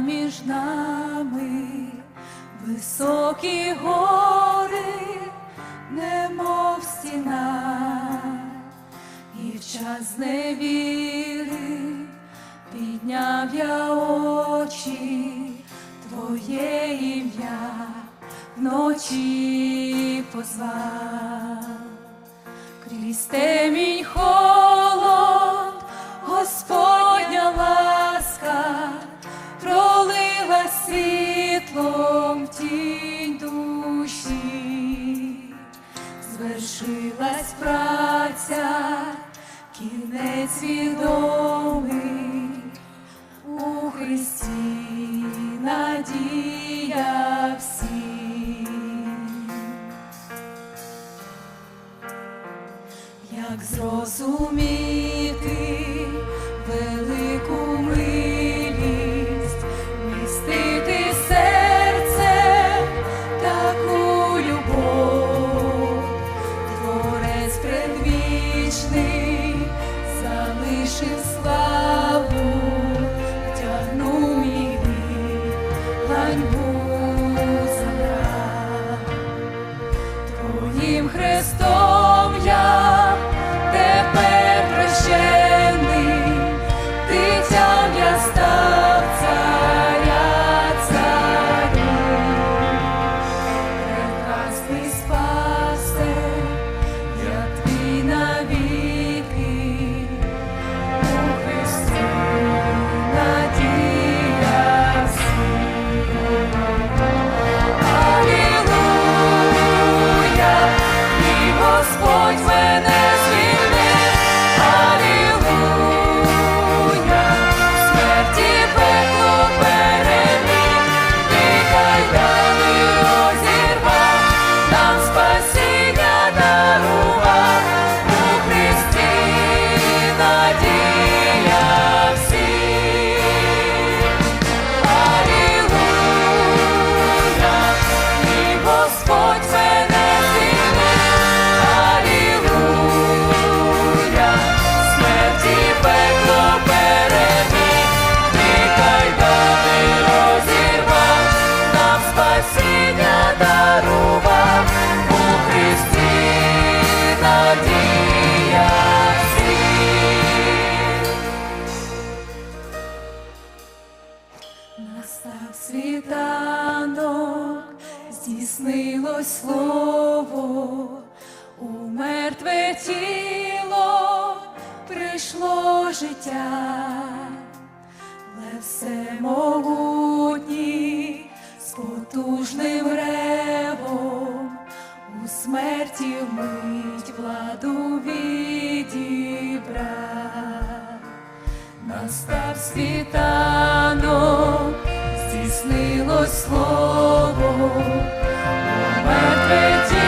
між нами, високі гори, немов стіна, і в час зневіри підняв я очі, твоє ім'я вночі позвав. Крізь темінь холод, світлом тінь душі, звершилась праця, кінець відомий у Христі надія всім. Як зрозуміти слово, у мертве тіло прийшло життя, але всемогутній з потужним ревом у смерті вмить владу відібрав. Настав світанок, здійснилось слово, у мертве тіло